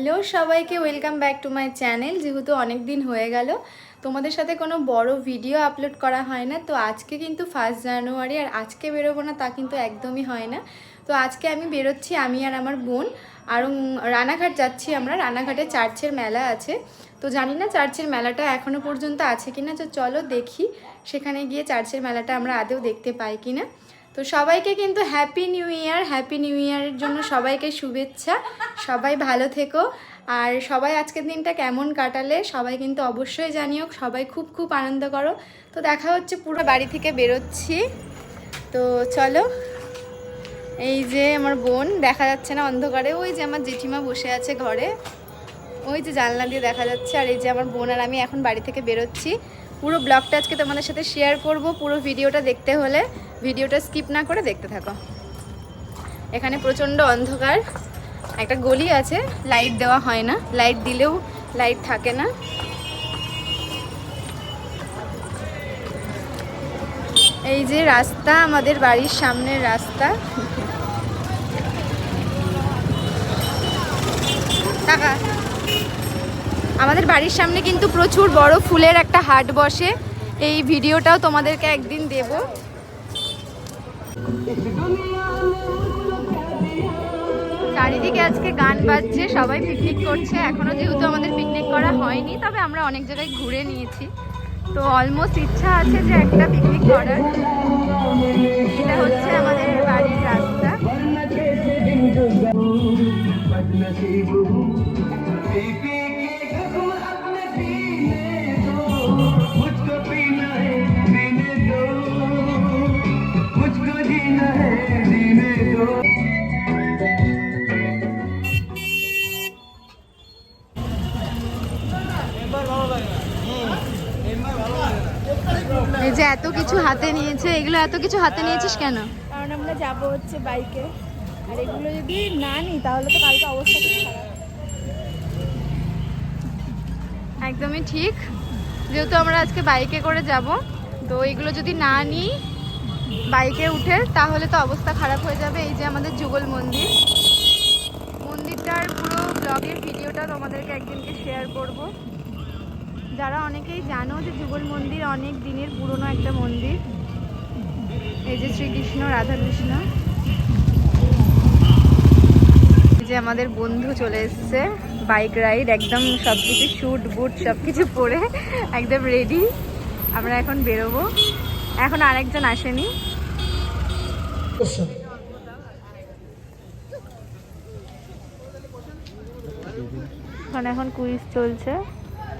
Hello সবাইকে welcome back to my channel যেহেতু অনেক দিন হয়ে গেল, তোমাদের সাথে কোনো বড় ভিডিও আপলোড করা হয় না। তো আজকে কিন্তু ফার্স্ট জানুয়ারি আর আজকে বেরোবো না তা কিন্তু একদমই হয় না। তো আজকে আমি বেরোচ্ছি, আমি আর আমার বোন। আর রানাঘাট যাচ্ছি আমরা। রানাঘাটে চার্চের মেলা আছে। তো জানি না চার্চের মেলাটা এখনও পর্যন্ত আছে কিনা। তো চলো দেখি, সেখানে গিয়ে চার্চের মেলাটা আমরা আদেও দেখতে পাই কিনা। তো সবাইকে কিন্তু happy new year happy new ইয়ারের জন্য সবাইকে শুভেচ্ছা। সবাই ভালো থেকো। আর সবাই আজকের দিনটা কেমন কাটালে সবাই কিন্তু অবশ্যই জানিও, সবাই খুব খুব আনন্দ করো। তো দেখা হচ্ছে পুরো বাড়ি থেকে বেরোচ্ছি। তো চলো, এই যে আমার বোন, দেখা যাচ্ছে না অন্ধকারে। ওই যে আমার জেঠিমা বসে আছে ঘরে। ওই যে জানলা দিয়ে দেখা যাচ্ছে। আর এই যে আমার বোন আর আমি এখন বাড়ি থেকে বেরোচ্ছি। পুরো ব্লগটা আজকে তোমাদের সাথে শেয়ার করব, পুরো ভিডিওটা দেখতে হলে। ভিডিওটা স্কিপ না করে দেখতে থাকো। এখানে প্রচণ্ড অন্ধকার। একটা গলি আছে, লাইট দেওয়া হয় না। লাইট দিলেও লাইট থাকে না। এই যে রাস্তা, আমাদের বাড়ির সামনের রাস্তা। টাকা। আমাদের বাড়ির সামনে কিন্তু প্রচুর বড় ফুলের একটা হাট বসে। এই ভিডিওটাও তোমাদেরকে একদিন দেব। চারিদিকে আজকে গান বাজছে, সবাই পিকনিক করছে। এখনও যেহেতু আমাদের পিকনিক করা হয়নি, তবে আমরা অনেক জায়গায় ঘুরে নিয়েছি। তো অলমোস্ট ইচ্ছা আছে যে একটা পিকনিক করার। এটা হচ্ছে আমাদের বাড়ির রাস্তা। হাতে নিয়েছে? এগুলো এত কিছু হাতে নিয়েছিস কেন? কারণ আমরা যাব হচ্ছে বাইকে। আর এগুলো যদি না নিই তাহলে তো কালকে অবস্থা খুব খারাপ। একদমই ঠিক। যেহেতু আমরা আজকে বাইকে করে যাব তো এগুলো যদি না নিই বাইকে উঠে তাহলে তো অবস্থা খারাপ হয়ে যাবে। এই যে আমাদের যুগল মন্দির। মন্দিরটার পুরো ব্লগের ভিডিওটা তোমাদেরকে একদিনকে শেয়ার করব। যারা অনেকেই জানো যে যুগল মন্দির অনেক দিনের পুরনো একটা মন্দির। এই যে শ্রীকৃষ্ণ, রাধাকৃষ্ণ। এই যে আমাদের বন্ধু চলে এসছে বাইক রাইড একদম সব কিছু শ্যুট বুট সব কিছু পরে একদম রেডি আমরা এখন বেরোবো। এখন আরেকজন আসেনি। এখন এখন কুইজ চলছে।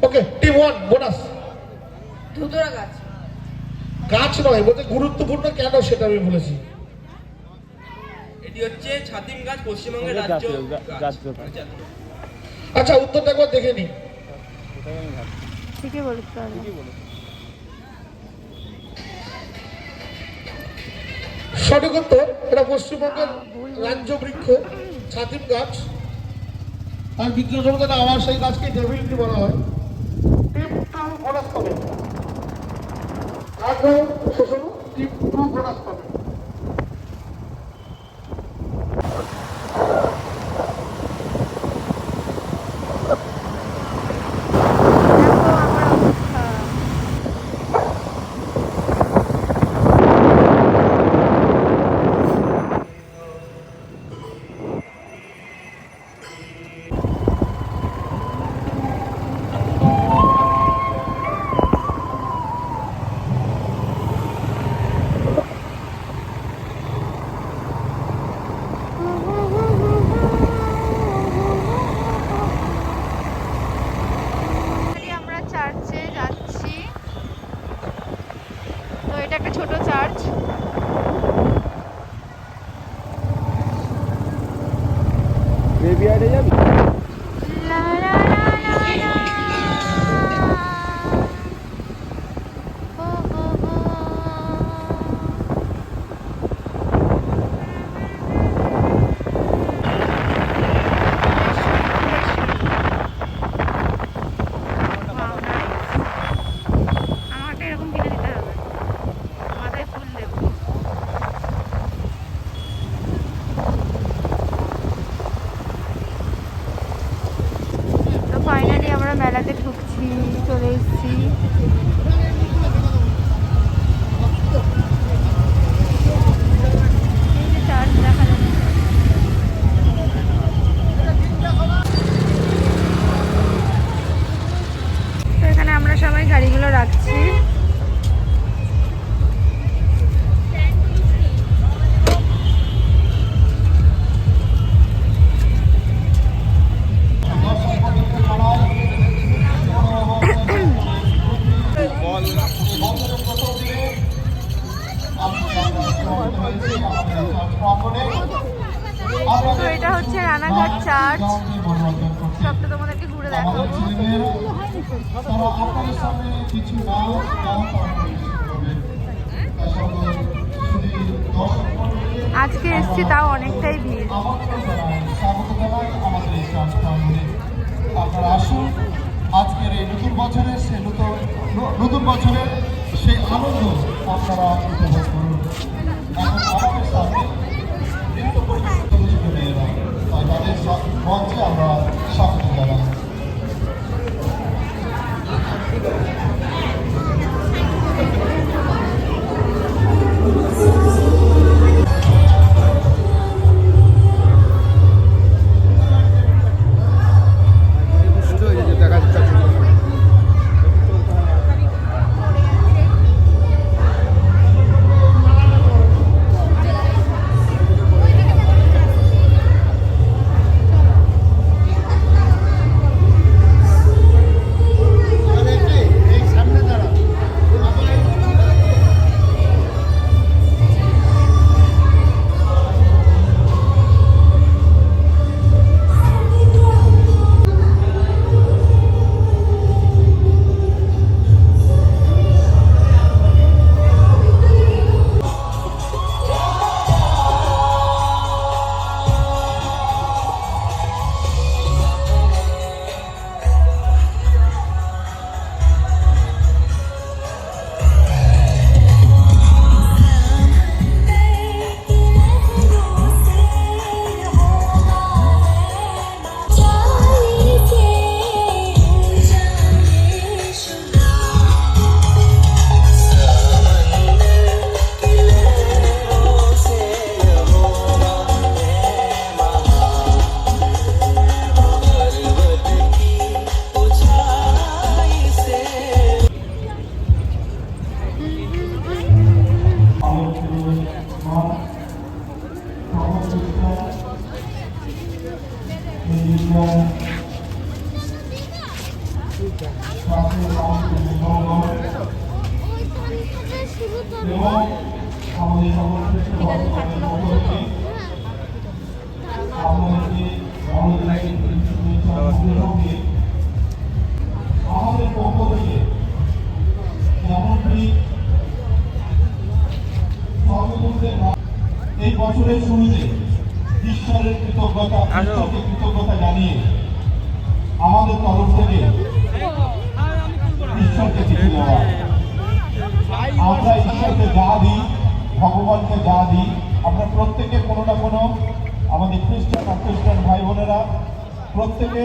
ওকে টিম ওয়ান বোনাস ধুতরা গাছ। গাছ নয় বলতে গুরুত্বপূর্ণ কেন সেটা আমি বলেছি। এটি হচ্ছে ছাতিম গাছ পশ্চিমবঙ্গের রাজ্য গাছ। আচ্ছা উত্তরটা একবার দেখে নি ঠিকই বলেছ তাহলে। সঠিক উত্তর এটা পশ্চিমবঙ্গের রাজ্য বৃক্ষ ছাতিম গাছ। আর বিজ্ঞান জগতে আমার সেই গাছকে ডেভিলিটি বলা হয়। টিম টু বোনাস পাবে আগে শেষ হলো। টিম বোনাস পাবে দেখো আমার অবস্থা আমরা মেলাতে ঢুকছি চলে এসেছি এই যে চার্চ দেখা যাচ্ছে তো সবাই গাড়িগুলো রাখছি। তো এটা হচ্ছে রানাঘাট চার্চ। সবটা তোমাদেরকে ঘুরে দেখাবো। আজকে এসছি তাও অনেকটাই ভিড়। আপনারা আসুন, আজকের এই নতুন বছরের সে নতুন নতুন বছরের সেই আনন্দ আপনারা উপভোগ করুন। মঞ্চে আমরা স্বাগত জানাই। আমাদের পক্ষ থেকে যেমনটি এই বছরের শুরুতে ঈশ্বরের কৃতজ্ঞতা জানিয়ে আমাদের তরফ আমরা ঈশ্বরকে যা দিই, ভগবানকে যা দিই। আমরা প্রত্যেকে কোনো না কোনো আমাদের খ্রিস্টান অখ্রিস্টান ভাই বোনেরা প্রত্যেকে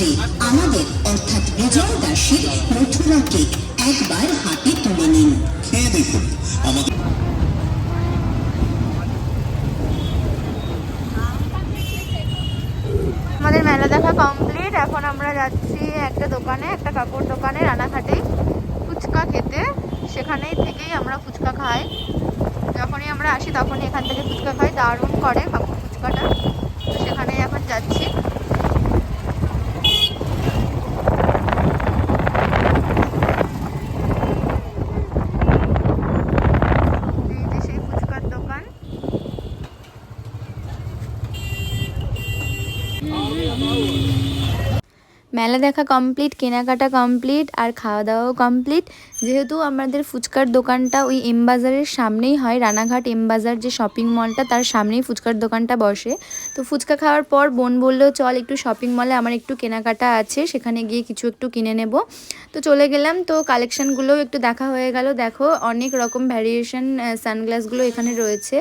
বুঝে আমাদের অর্থাৎ বিজয় দাসের মথুরা কেক একবার হাতে তুলে নিন। খেয়ে দেখুন। আমাদের আমাদের মেলা দেখা কমপ্লিট এখন আমরা যাচ্ছি একটা দোকানে একটা কাপড় দোকানে রানাঘাটে খেতে। সেখানেই থেকেই আমরা ফুচকা খাই। যখনই আমরা আসি তখনই এখান থেকে ফুচকা খাই। দারুণ করে কাকু ফুচকাটা। তো সেখানেই এখন যাচ্ছি এই যে সেই ফুচকার দোকান মেলা দেখা কমপ্লিট কেনাকাটা কমপ্লিট আর খাওয়া দাওয়াও কমপ্লিট যেহেতু আমাদের ফুচকার দোকানটা ওই এম বাজারের সামনেই হয়, রানাঘাট এম বাজার যে শপিং মলটা তার সামনেই ফুচকার দোকানটা বসে। তো ফুচকা খাওয়ার পর বোন বলল, চল একটু শপিং মলে আমার একটু কেনাকাটা আছে, সেখানে গিয়ে কিছু একটু কিনে নেব। তো চলে গেলাম, তো কালেকশানগুলোও একটু দেখা হয়ে গেল। দেখো, অনেক রকম ভ্যারিয়েশন সানগ্লাসগুলো এখানে রয়েছে।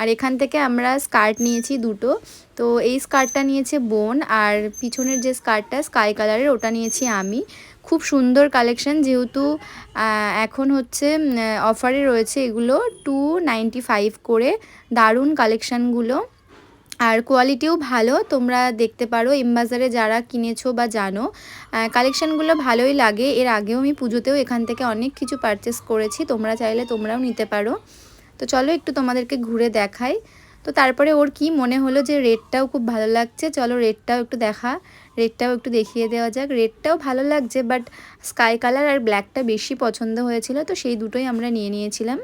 আর এখান থেকে আমরা স্কার্ট নিয়েছি দুটো। তো এই স্কার্টটা নিয়েছে বোন আর পিছনের যে স্কার্টটা স্কাই কালারের, ওটা নিয়েছি আমি। খুব সুন্দর কালেকশন যেহেতু এখন হচ্ছে অফারে রয়েছে এগুলো টু নাইনটি ফাইভ করে। দারুণ কালেকশানগুলো। আর কোয়ালিটিও ভালো, তোমরা দেখতে পারো এমবাজারে যারা কিনেছো বা জানো। কালেকশানগুলো ভালোই লাগে। এর আগেও আমি পুজোতেও এখান থেকে অনেক কিছু পারচেস করেছি, তোমরা চাইলে তোমরাও নিতে পারো। তো চলো একটু তোমাদেরকে ঘুরে দেখাই। তো তারপরে ওর কি মনে হলো যে রেডটাও খুব ভালো লাগছে, চলো রেডটাও একটু দেখা রেডটাও একটু দেখিয়ে দেওয়া যাক। রেডটাও ভালো লাগছে বাট স্কাই কালার আর ব্ল্যাকটা বেশি পছন্দ হয়েছিল, তো সেই দুটোই আমরা নিয়ে নিয়েছিলাম।